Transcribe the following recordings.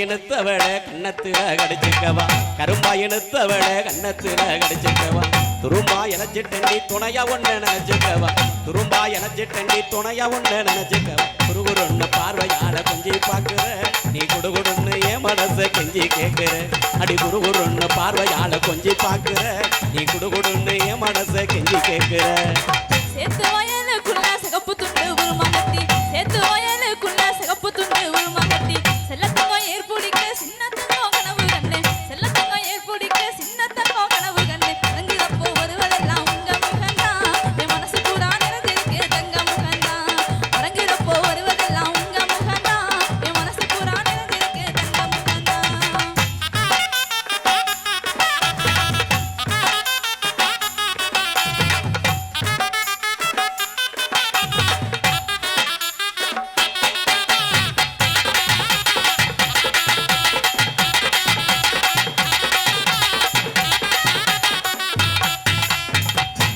கரும்பாயினத்தவள கண்ணத்துல கடிச்சுக்கவா. கரும்பாயினத்தவள கண்ணத்துல கடிச்சுக்கவா. துரும்பா எனச்சிட்டண்டி துணையா ஒண்ணு நினைச்சுக்கவா. துரும்பா எனச்சிட்டண்டி துணையா ஒண்ணு நினைச்சுக்கவா. குருகுருன்னு பார்வையால கொஞ்சி பாக்குற நீ குடுகுடுன்னு என் மனச கெஞ்சி கேட்குற. அடி குருகுருன்னு பார்வையால கொஞ்சி பாக்குற நீ குடுகுடுன்னு என் மனச கெஞ்சி கேட்குற. சேர்த்து சேத்து வயலுக்குள்ள சிகப்பு துண்டு ஒரு மகத்தி சேத்து வயலுக்குள்ள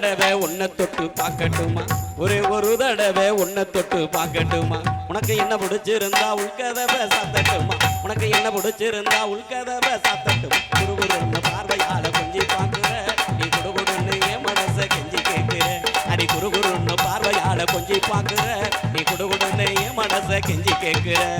தடவை உன்னை தொட்டு பார்க்கட்டுமா? ஒரே ஒரு தடவை உன்னை தொட்டு பார்க்கட்டுமா? உனக்கு என்ன பிடிச்சிருந்தா உள்கதவை சாத்தட்டுமா? உனக்கு என்ன பிடிச்சிருந்தா உள்கதவை சாத்தட்டுமா? குருகுரு பார்வையால கொஞ்சி பார்க்குற. நீ குடுகுடுன்னு என் மனச கெஞ்சி கேட்குற. அடி குருகுருன்னு பார்வையால கொஞ்சி பார்க்குற. நீ குடுகுடுன்னு என் மனச கெஞ்சி கேட்குற.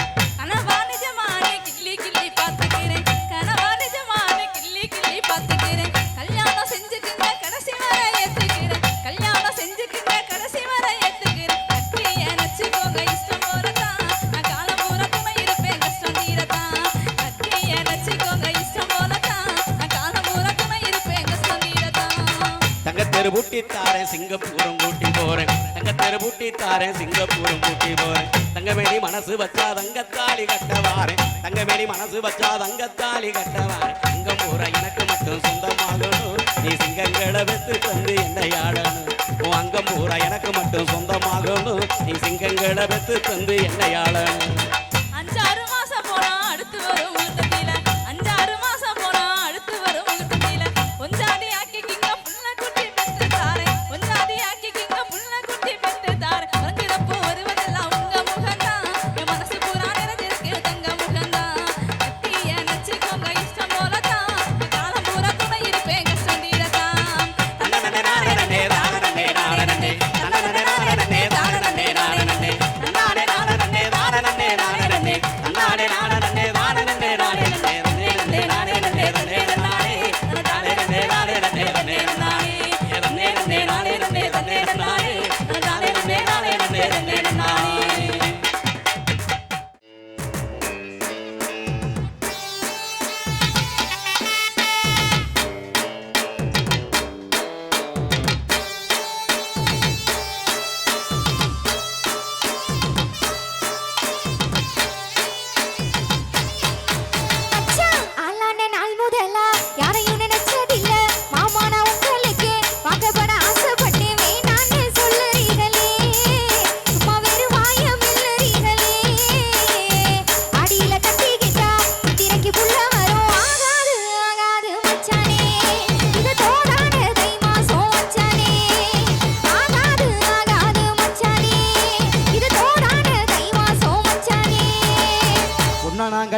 தெருபூட்டி தாரேன் சிங்கப்பூரும் கூட்டி போறேன். தங்க தெருபூட்டி தாரேன் சிங்கப்பூரும் கூட்டி போறேன். தங்கமேடி மனசு வச்சா தங்கத்தாலி கட்டவாரேன் தங்கமேடி மனசு வச்சா தங்கத்தாலி கட்டவாரேன் சிங்கப்பூர எனக்கு மட்டும் சொந்தமாகணும். நீ சிங்கங்களை வெத்து தந்து என்னை ஆடணும். உன் அங்கம் பூரா எனக்கு மட்டும் சொந்தமாகணும். நீ சிங்கங்களை வெத்து தந்து என்னை ஆடணும்.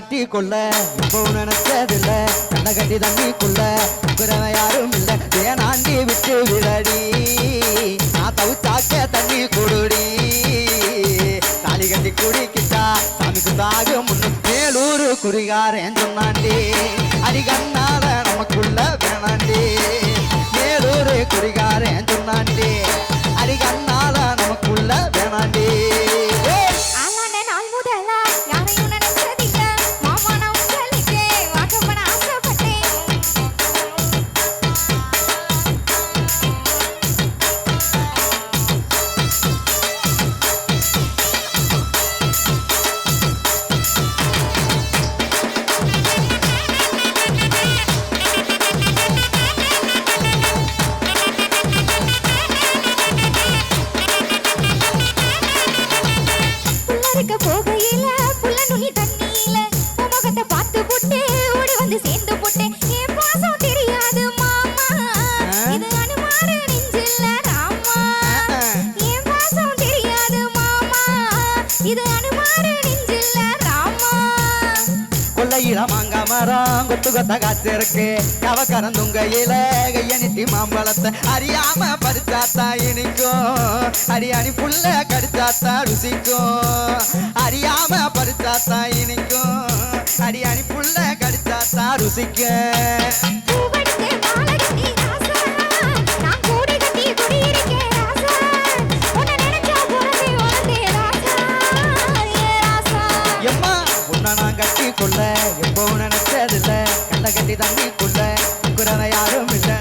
காட்டி கொள்ள இப்போ நினைச்சதில்ல கண்ணை கட்டி தண்ணிக்குள்ள குறவ யாரும் இல்ல. ஏனாண்டி விட்டு விடடி நான் தவிச்சாக்க தண்ணி கொடுடி. தாலி கட்டி குடிக்கிட்டா சாமிக்கு தாகம் முன்னு மேலூரு குறிகாரன் சொன்னாண்டி. அடிகண்ணால நமக்குள்ள வேணாண்டி மேலூரு குறிகார கொத்து கொத்த காத்திருக்கு. கவ கரந்துங்கையில கைய நிட்டி மாம்பழத்தை அறியாம பறிச்சாத்தா இனிக்கும். அடியாணி புள்ள கடிச்சாத்தா ருசிக்கும். அறியாம பறிச்சாத்தா இனிக்கும். அடியாணி புள்ள கடிச்சாத்தா ருசிக்கும். நான் கட்டி கொள்ள எப்போ நினைச்சதில்லை. கண்ணை கட்டி தண்ணி கொள்ள குறவ யாரும் இல்லை.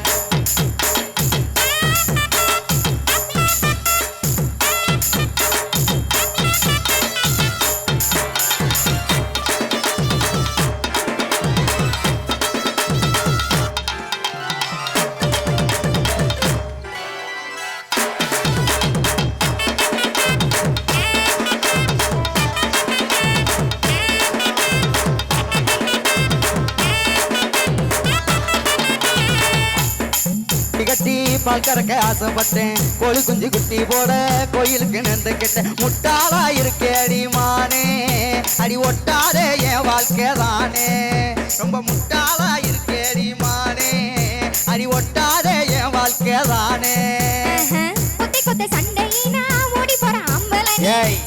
குட்டி பால் கறக்க ஆசைப்பட்டேன் கோழி குஞ்சு குட்டி போட கோயிலுக்கு நெந்து கிட்ட முட்டாளா இருக்கே அடி மானே அடி ஒட்டாதே என் வாழ்க்கை தானே ரொம்ப முட்டாளா இருக்கே அடி மானே அடி ஒட்டாதே என் வாழ்க்கை தானே கொத்தை கொத்தை சண்டையினா ஓடி போற ஆம்பளை நீ. ஏய்.